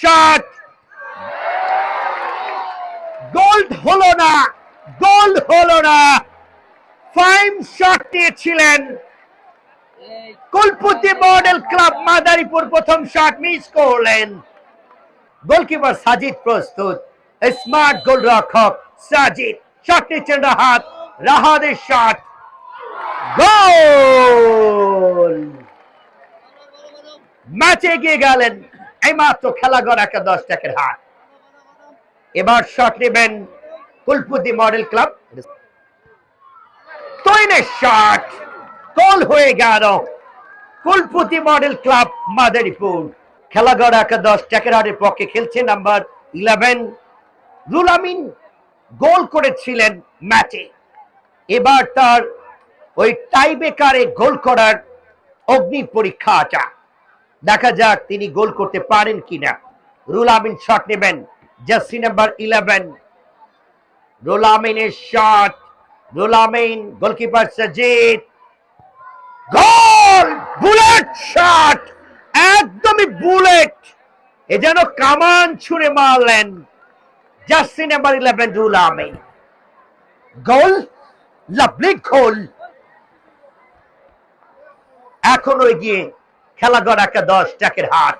Shot gold হলো না gold হলো না। ফাইন শট নিয়েছিলেন কুলপুতি মডেল ক্লাব মাদারীপুর প্রথম শট মিস করলেন। গোলকিপার সাজিদ প্রস্তুত। স্মার্ট গোলরক্ষক সাজিদ। শট নিচ্ছেন রাহাত। রাহাদের শট গোল ম্যাচে এগিয়ে গেলেন। এইমাত্র খেলা গড় একটা দশ টাকার হাট এবার শট নেবেন Kulpati model club shot goal হয়ে গেল মডেল ক্লাব মাদারীপুর। পক্ষে খেলছে নাম্বার ইলেভেন রুলামিন গোল করেছিলেন ম্যাচে। এবার তার ওই টাইবেকারে গোল করার অগ্নি পরীক্ষা আচা দেখা যাক তিনি গোল করতে পারেন কিনা। রুল আমিন শট নেবেন, জার্সি নাম্বার ইলেভেন। রুল আমিনের shot, Rul Amin goalkeeper Sajid. Goal! Bullet shot! একদমই বুলেট! এ যেন কামান ছুঁড়ে মারলেন jersey number eleven Rul Amin. Goal! Lovely goal! এখনও এগিয়ে খেলা গড় একটা দশ টাকের হাট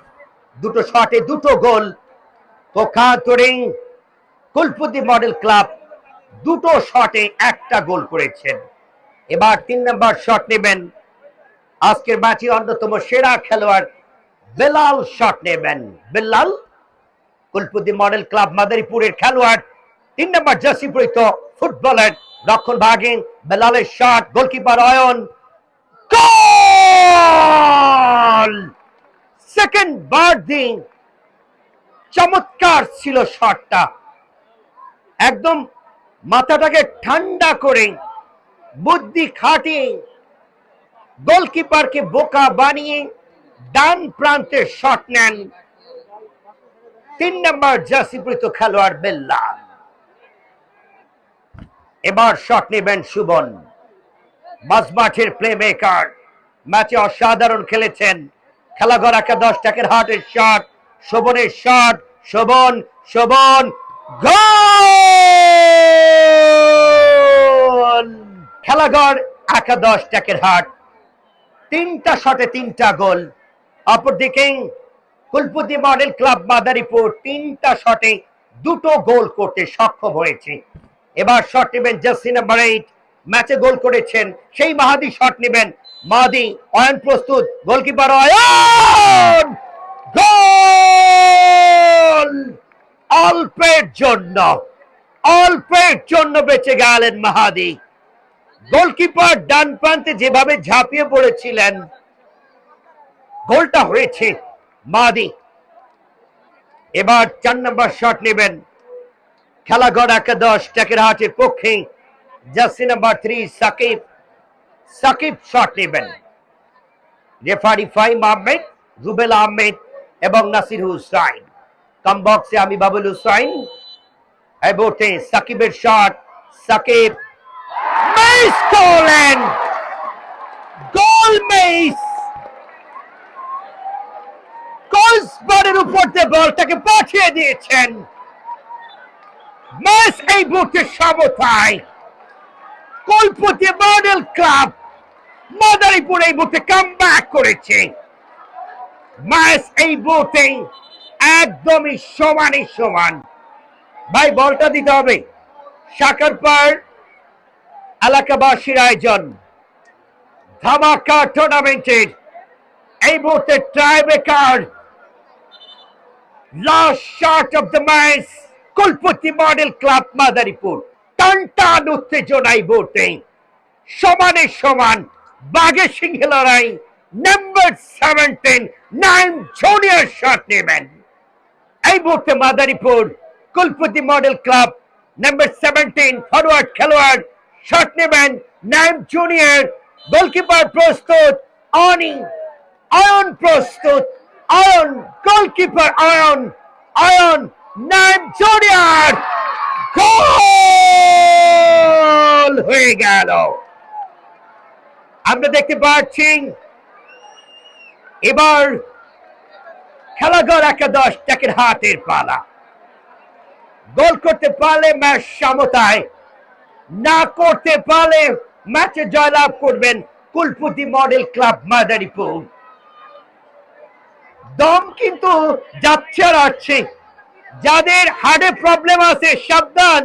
দুটো শটে দুটো গোল। পোখাতরিং কুলপুতি মডেল ক্লাব দুটো শটে একটা গোল করেছেন। এবার তিন নম্বর শট নেবেন। আজকের ম্যাচে অন্যতম সেরা খেলোয়াড় বেলাল শট নেবেন। বেলাল, কুলপুতি মডেল ক্লাব মাদারীপুরের খেলোয়াড়। তিন নম্বর জার্সি ফুটবলার রক্ষণ ভাগিন বেলালের shot goalkeeper Ayon. Goal second berthing চমৎকার ছিল শটটা। একদম মাথাটাকে ঠান্ডা করে, বুদ্ধি খাটিয়ে, গোলকিপারকে বোকা বানিয়ে ডান প্রান্তে শট নেন। তিন নম্বর জার্সিপৃত খেলোয়াড় বেল্লাল। এবার শট নেবেন সুবন। মাঝমাঠের প্লে মেকার ম্যাচে অসাধারণ খেলেছেন। খেলাঘর একাদশ টাকের হাটের শট শোভনের শট শোভন শোভন খেলাঘর একাদশ টাকের হাট। তিনটা শটে তিনটা গোল। অপরদিকে কুলপুতি মডেল ক্লাব মাদারীপুর তিনটা শটে দুটো গোল করতে সক্ষম হয়েছে। এবার শট নেবেন জার্সি নাম্বার এইট। ম্যাচে গোল করেছেন, সেই মাহাদি শট নেবেন মাহাদি অয়ন প্রস্তুত, গোলকিপার অয়ন! গোল! অল্পের জন্য অল্পের জন্য বেঁচে গেলেন মাহাদি। গোলকিপার ডান প্রান্তে যেভাবে ঝাঁপিয়ে পড়েছিলেন, গোলটা হয়েছে মাদি। এবার চার নম্বর শট নেবেন। খেলাঘর একাদশ টাকের হাটের পক্ষে, jersey number three Sakib Sakib shot নেবেন। রেফারি ফাইম আহমেদ, রুবেল আহমেদ এবং নাসির হুসাইন। কম বক্সে আমি বাবুল হুসাইন। এই বোটে সাকিবের শট, সাকিব মিস মিস পাঠিয়ে দিয়েছেন। সমতায়। কলপতি মডেল ক্লাব মাদারীপুর এই বুথে কাম করেছে। ম্যাচ এই বুথে একদমই সমানই সমান। ভাই, বলটা দিতে হবে। সাকারপাড় এলাকাবাসীর আয়োজন। ধামাকা টুর্নামেন্টের এই মুহূর্তে tiebreaker last shot of the match Kulpati model club Madaripur. টান টান উত্তেজনায় বোটে সমানে সমান বাঘে সিংহে লড়াই। Number seventeen nine junior shot নেবেন। এই মুহূর্তে Madaripur Kulpati model club number seventeen forward খেলোয়াড় শট নেবেন নাইম জুনিয়র। গোলকিপার প্রস্তুত, অনি অয়ন প্রস্তুত Ayon goalkeeper Ayon Ayon Naim junior. Goal! হয়ে গেল। আমরা দেখতে পাচ্ছি, এবার খেলাঘর একাদশ টেকের হাতের পালা। গোল করতে পারলে ম্যাচ সমতায়, না করতে পারলে ম্যাচে জয়লাভ করবেন কুলপতি মডেল ক্লাব মাদারীপুর। দম কিন্তু যাচ্ছে আর আসছে যাদের হার্টে প্রবলেম আছে, সাবধান।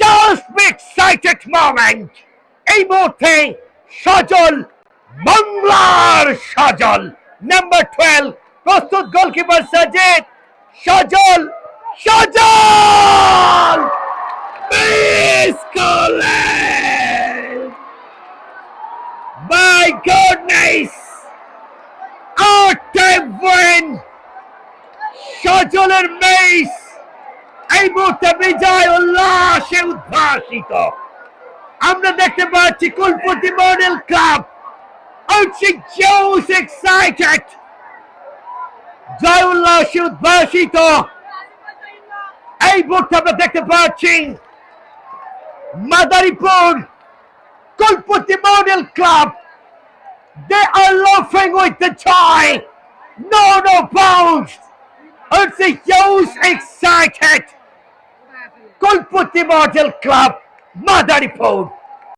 জাস্ট এক্সাইটেড মোমেন্ট এই মুহূর্তে সজল বাংলার সজল নাম্বার টুয়েলভ প্রস্তুত গোলকিপার সাজেদ সজল সজল! মিস করলেন মুহূর্তে বিজয় উল্লাসে উদ্ভাসিত আমরা দেখতে পাচ্ছি কুলপতি মডেল ক্লাব হচ্ছে জোস এক্সাইটেড জয় উল্লাসে উদ্ভাসিত এই মুহূর্তে আমরা দেখতে পাচ্ছি Madaripur Kulpati model club They are laughing with the tie. No, no bounds. It's a huge excited. Kulputi Model Club, Madaripur.